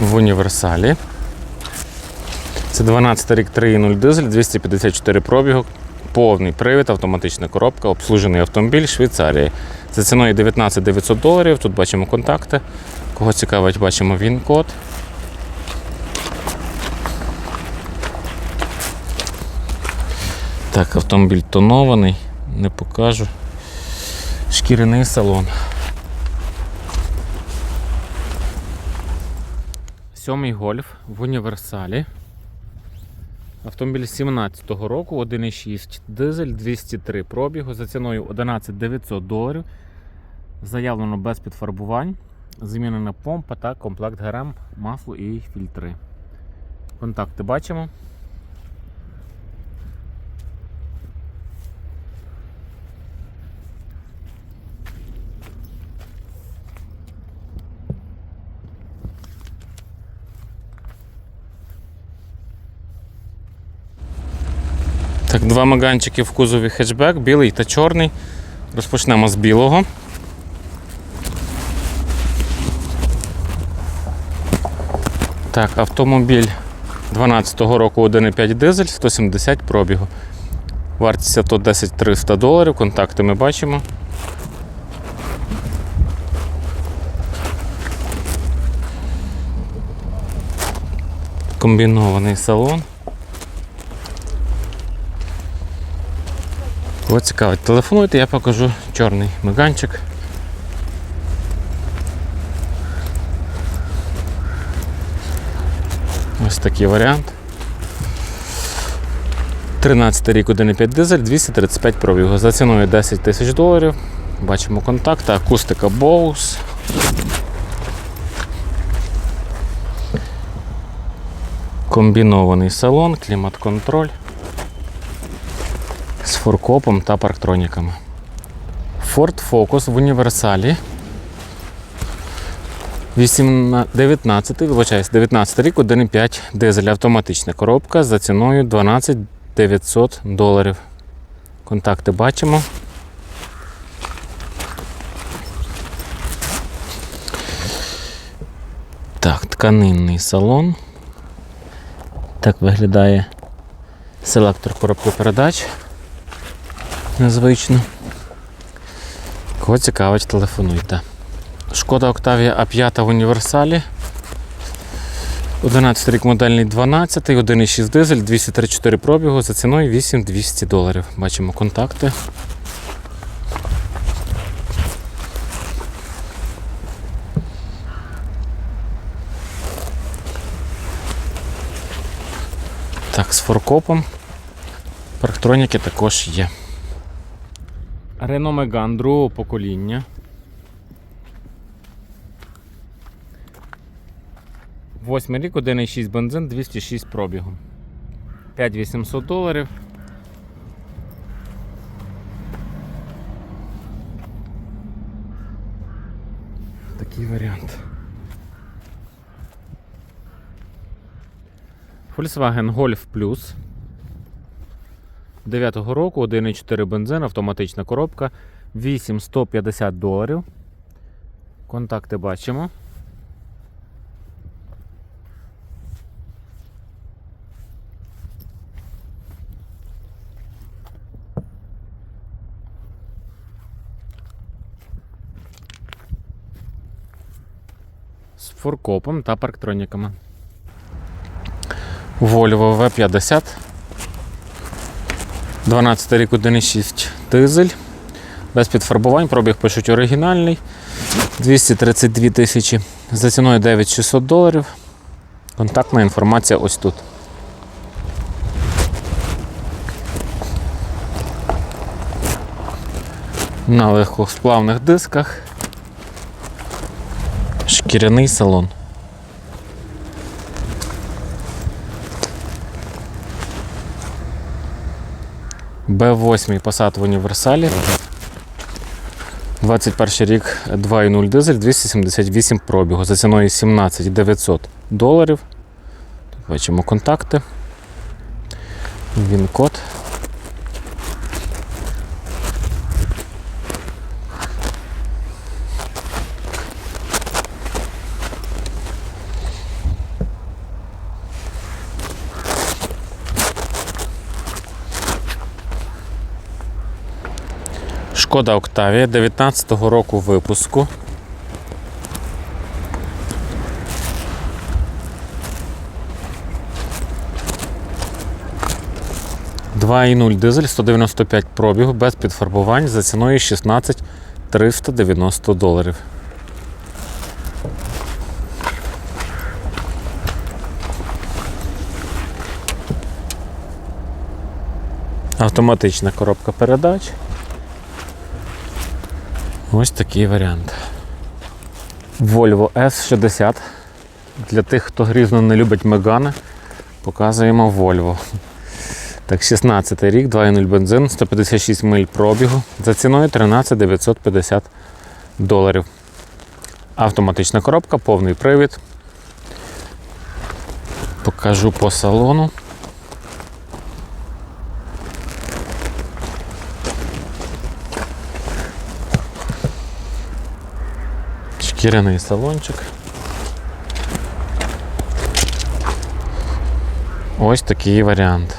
в універсалі. Це 12 рік 3.0 дизель, 254 пробігу, повний привід, автоматична коробка, обслужений автомобіль Швейцарії. За ціною 19 900 доларів. Тут бачимо контакти. Кого цікавить, бачимо він-код. Так, автомобіль тонований, не покажу. Шкіряний салон. Сьомий гольф в універсалі. Автомобіль 17-го року, 1,6 дизель, 203 пробігу за ціною 11 900 доларів. Заявлено без підфарбувань. Замінена помпа та комплект ГРМ, масло і фільтри. Контакти бачимо. Так, два маганчики в кузові хетчбек, білий та чорний. Розпочнемо з білого. Так, автомобіль 12-го року 1,5 дизель, 170 пробігу. Вартість авто 10 300 доларів. Контакти ми бачимо. Комбінований салон. Кого цікавить, телефонуйте, я покажу чорний меганчик. Ось такий варіант. 13 рік 1,5 дизель, 235 пробігу. За ціною 10 тисяч доларів. Бачимо контакти, акустика Bose. Комбінований салон, клімат-контроль з форкопом та парктроніками. Ford Focus в універсалі. 19, вибачаюсь, 19 рік, 1,5 дизель автоматична коробка за ціною 12 900 доларів. Контакти бачимо. Так, тканинний салон. Так виглядає селектор коробки передач. Незвично. Кого цікавить, телефонуйте. Шкода Octavia А5 в універсалі. 11 рік модельний 12, 1,6 дизель, 234 пробігу за ціною 8200 доларів. Бачимо контакти. Так, з форкопом. Парктроніки також є. Renault Megane другого покоління. Восьмий рік, 1,6 бензин, 206 пробігу. 5800 доларів. Такий варіант. Volkswagen Golf Plus. 9-го року, 1,4 бензин, автоматична коробка, 8150 доларів. Контакти бачимо. З фуркопом та парктроніками. Volvo V50. 12 рік 1,6 дизель. Без підфарбувань, пробіг пишуть оригінальний. 232 тисячі. За ціною 9600 доларів. Контактна інформація ось тут. На легкосплавних дисках. Шкіряний салон. Б8 Passat в універсалі. 21 рік 2.0 дизель 278 пробігу. За ціною 17 900 доларів. Бачимо контакти. Він код. Шкода Октавія 19-го року випуску. Два дизель 195 пробігу без підфарбувань за ціною 16 390 доларів. Автоматична коробка передач. Ось такий варіант. Volvo S60. Для тих, хто грізно не любить Мегани, показуємо Volvo. Так, 16 рік, 2.0 бензин, 156 миль пробігу. За ціною 13 950 доларів. Автоматична коробка, повний привід. Покажу по салону. Шкіряний салончик. Ось такий варіант.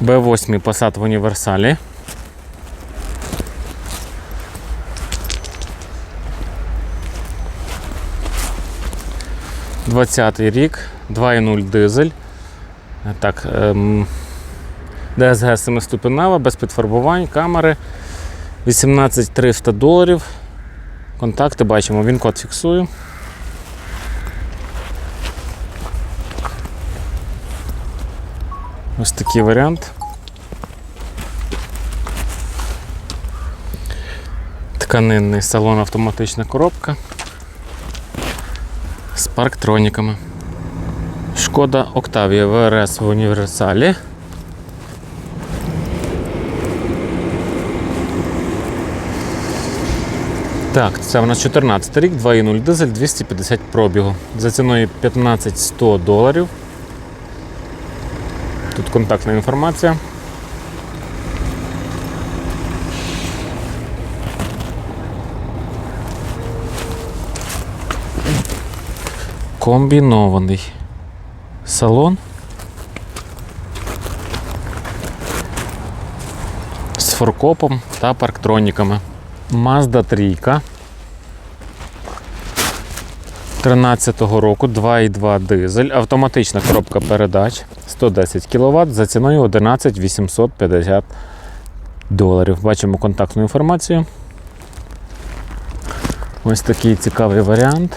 Б8 Passat в універсалі. Двадцятий рік, 2.0 дизель. Так, ем, DSG 7-ступенева, без підфарбувань, камери. 18 300 доларів. Контакти бачимо, він код фіксую. Ось такий варіант. Тканинний салон автоматична коробка з парктроніками. Шкода Octavia VRS в універсалі. Так, це у нас 14 рік, 2.0 дизель, 250 пробігу. За ціною 15-100 доларів. Тут контактна інформація. Комбінований салон. З форкопом та парктроніками. Mazda 3. 13-го року 2,2 дизель, автоматична коробка передач 110 кВт за ціною 11 850 доларів. Бачимо контактну інформацію. Ось такий цікавий варіант.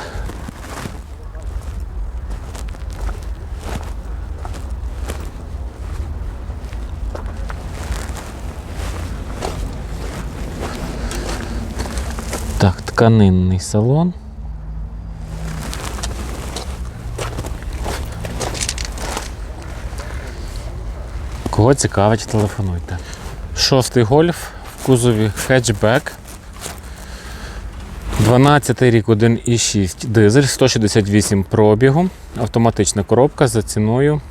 Так, тканинний салон. Кого цікавить, телефонуйте. Шостий гольф в кузові хетчбек. 12 рік 1,6 дизель, 168 пробігу, автоматична коробка за ціною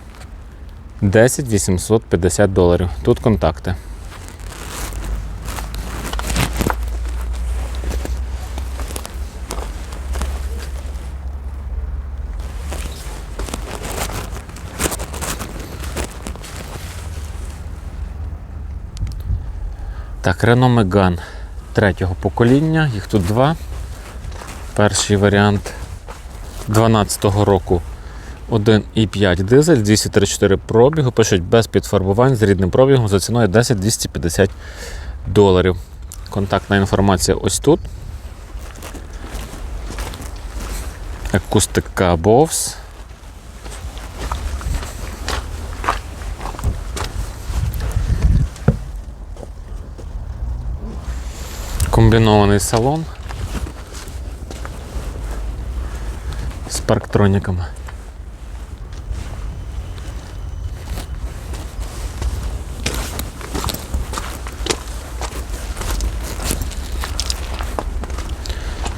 10 850 доларів. Тут контакти. Так, Renault Megane третього покоління, їх тут два. Перший варіант 2012 року 1,5 дизель, 234 пробігу. Пишуть без підфарбувань з рідним пробігом за ціною 10 250 доларів. Контактна інформація ось тут. Акустика Bose. Комбінований салон з парктроніками.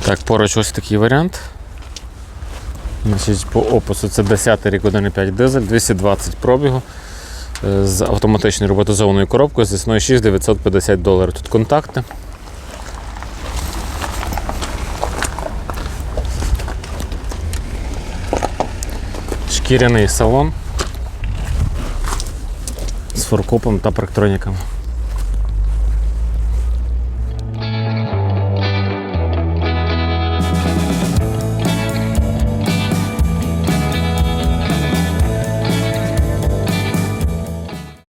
Так, поруч ось такий варіант. Значить, по опису це 10 рік 1,5 дизель, 220 пробігу е, з автоматичною роботизованою коробкою з ціною 6950 доларів. Тут контакти. Шкіряний салон з форкопом та парктроніками.